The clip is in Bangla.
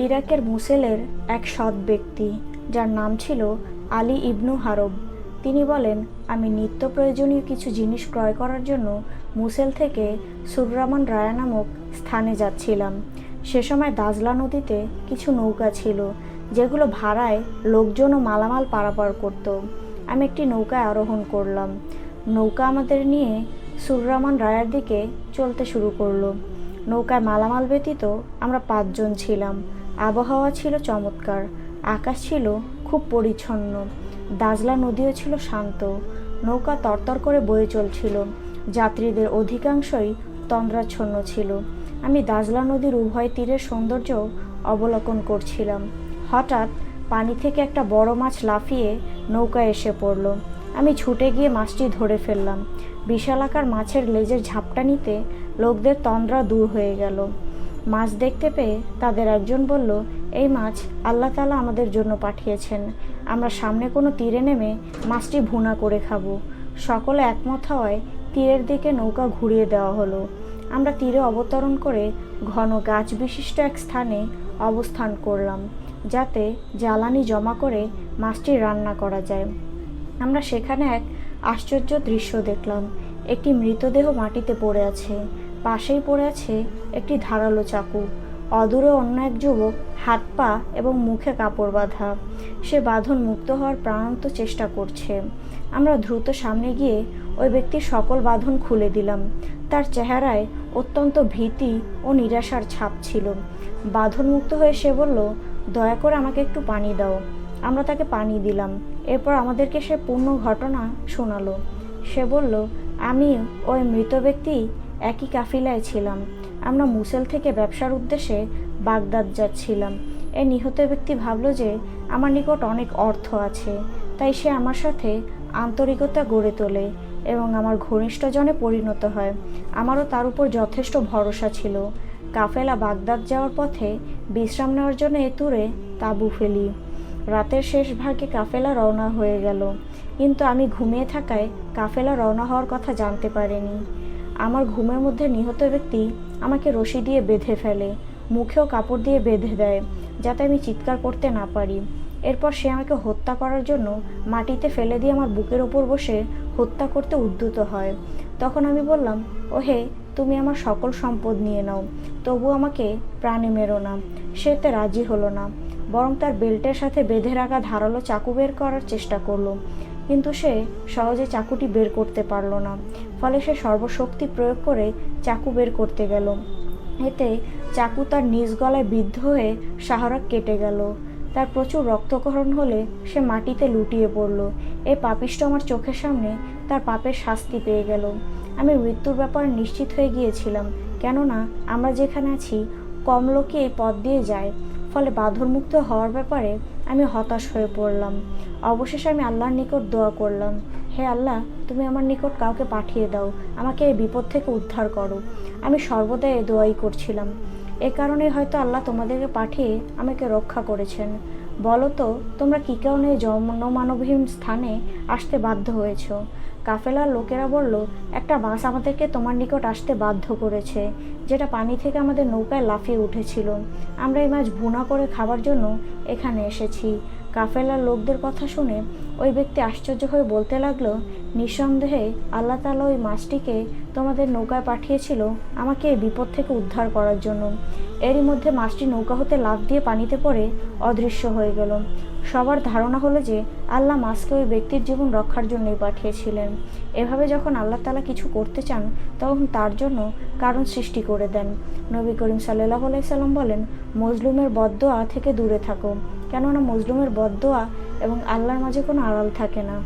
ইরাকের মুসেলের এক সৎ ব্যক্তি, যার নাম ছিল আলী ইবনু হারব। তিনি বলেন, আমি নিত্য প্রয়োজনীয় কিছু জিনিস ক্রয় করার জন্য মুসেল থেকে সুররামান রায়া নামক স্থানে যাচ্ছিলাম। সে সময় দাজলা নদীতে কিছু নৌকা ছিল, যেগুলো ভাড়ায় লোকজন ও মালামাল পারাপার করত। আমি একটি নৌকায় আরোহণ করলাম। নৌকা আমাদের নিয়ে সুররামান রায়ার দিকে চলতে শুরু করল। নৌকায় মালামাল ব্যতীত আমরা পাঁচজন ছিলাম। আবহাওয়া ছিল চমৎকার, আকাশ ছিল খুব পরিচ্ছন্ন, দাজলা নদীও ছিল শান্ত, নৌকা তরতর করে বয়ে চলছিল, যাত্রীদের অধিকাংশই তন্দ্রাচ্ছন্ন ছিল। আমি দাজলা নদীর উভয় তীরের সৌন্দর্য অবলোকন করছিলাম। হঠাৎ পানি থেকে একটা বড় মাছ লাফিয়ে নৌকায় এসে পড়ল। আমি ছুটে গিয়ে মাছটি ধরে ফেললাম। বিশালাকার মাছের লেজের ঝাপটা নিতে লোকদের তন্দ্রা দূর হয়ে গেল। মাছ দেখতে পেয়ে তাদের একজন বলল, এই মাছ আল্লাহ তালা আমাদের জন্য পাঠিয়েছেন। আমরা সামনে কোনো তীরে নেমে মাছটি ভুনা করে খাব। সকলে একমত হওয়ায় তীরের দিকে নৌকা ঘুরিয়ে দেওয়া হলো। আমরা তীরে অবতরণ করে ঘন গাছ বিশিষ্ট এক স্থানে অবস্থান করলাম, যাতে জ্বালানি জমা করে মাছটি রান্না করা যায়। আমরা সেখানে এক আশ্চর্য দৃশ্য দেখলাম। একটি মৃতদেহ মাটিতে পড়ে আছে। পাশেই পড়ে আছে একটি ধারালো চাকু। অদূরে অন্য এক যুবক হাত পা এবং মুখে কাপড় বাঁধা। সে বাঁধন মুক্ত হওয়ার প্রাণান্ত চেষ্টা করছে। আমরা দ্রুত সামনে গিয়ে ওই ব্যক্তির সকল বাঁধন খুলে দিলাম। তার চেহারায় অত্যন্ত ভীতি ও নিরাশার ছাপ ছিল। বাঁধন মুক্ত হয়ে সে বলল, দয়া করে আমাকে একটু পানি দাও। আমরা তাকে পানি দিলাম। এরপর আমাদেরকে সে পূর্ণ ঘটনা শোনালো। সে বলল, আমি ওই মৃত ব্যক্তি একই কাফিলায় ছিলাম। আমরা মুসেল থেকে ব্যবসার উদ্দেশ্যে বাগদাদ যাচ্ছিলাম। এই নিহত ব্যক্তি ভাবল যে আমার নিকট অনেক অর্থ আছে, তাই সে আমার সাথে আন্তরিকতা গড়ে তোলে এবং আমার ঘনিষ্ঠজনে পরিণত হয়। আমারও তার উপর যথেষ্ট ভরসা ছিল। কাফেলা বাগদাদ যাওয়ার পথে বিশ্রাম নেওয়ার জন্য এ এতুরে তাঁবু ফেলি। রাতের শেষ ভাগে কাফেলা রওনা হয়ে গেল, কিন্তু আমি ঘুমিয়ে থাকায় কাফেলা রওনা হওয়ার কথা জানতে পারিনি। আমার ঘুমের মধ্যে নিহত ব্যক্তি আমাকে রশি দিয়ে বেঁধে ফেলে, মুখেও কাপড় দিয়ে বেঁধে দেয়, যাতে আমি চিৎকার করতে না পারি। এরপর সে আমাকে হত্যা করার জন্য মাটিতে ফেলে দিয়ে আমার বুকের ওপর বসে হত্যা করতে উদ্যত হয়। তখন আমি বললাম, ওহে, তুমি আমার সকল সম্পদ নিয়ে নাও, তবু আমাকে প্রাণে মেরো না, সে এতে রাজি হলো না। বরং তার বেল্টের সাথে বেঁধে রাখা ধারালো চাকু বের করার চেষ্টা করল। কিন্তু সে সহজে চাকুটি বের করতে পারল না। ফলে সে সর্বশক্তি প্রয়োগ করে চাকু বের করতে গেল। এতে চাকু তার নিজ গলায় বিদ্ধ হয়ে সাহারা কেটে গেল। তার প্রচুর রক্তক্ষরণ হলে সে মাটিতে লুটিয়ে পড়ল। এ পাপিষ্ট আমার চোখের সামনে তার পাপের শাস্তি পেয়ে গেল। আমি মৃত্যুর ব্যাপারে নিশ্চিত হয়ে গিয়েছিলাম। কেননা আমরা যেখানে আছি কম লোকই এই পথ দিয়ে যায়। ফলে বাঁধনমুক্ত হওয়ার ব্যাপারে আমি হতাশ হয়ে পড়লাম। অবশেষে আমি আল্লাহর নিকট দোয়া করলাম, হে আল্লাহ, তুমি আমার নিকট কাউকে পাঠিয়ে দাও, আমাকে এই বিপদ থেকে উদ্ধার করো। আমি সর্বদা এ দোয়াই করছিলাম। এ কারণে হয়তো আল্লাহ তোমাদেরকে পাঠিয়ে আমাকে রক্ষা করেছেন। বলো তো, তোমরা কী কারণে জনমানবহীন স্থানে আসতে বাধ্য হয়েছ? কাফেলার লোকেরা বলল, একটা বাস আমাদেরকে তোমার নিকট আসতে বাধ্য করেছে, যেটা পানি থেকে আমাদের নৌকায় লাফিয়ে উঠেছিল। আমরা এই মাছ ভুনা করে খাবার জন্য এখানে এসেছি। কাফেলার লোকদের কথা শুনে ওই ব্যক্তি আশ্চর্য হয়ে বলতে লাগল, নিঃসন্দেহে আল্লাহ তালা ওই মাছটিকে তোমাদের নৌকায় পাঠিয়েছিল আমাকে এই বিপদ থেকে উদ্ধার করার জন্য। এরই মধ্যে মাছটি নৌকা হতে লাফ দিয়ে পানিতে পড়ে অদৃশ্য হয়ে গেল। সবার ধারণা হলো যে আল্লাহ মাছকে ওই ব্যক্তির জীবন রক্ষার জন্যই পাঠিয়েছিলেন। এভাবে যখন আল্লাহ তালা কিছু করতে চান, তখন তার জন্য কারণ সৃষ্টি করে দেন। নবী করিম সাল্লাহ আলাইসাল্লাম বলেন, মজলুমের বদোয়া থেকে দূরে থাকো। কেননা মজলুমের বদোয়া এবং আল্লাহর মাঝে কোনো আড়াল থাকে না।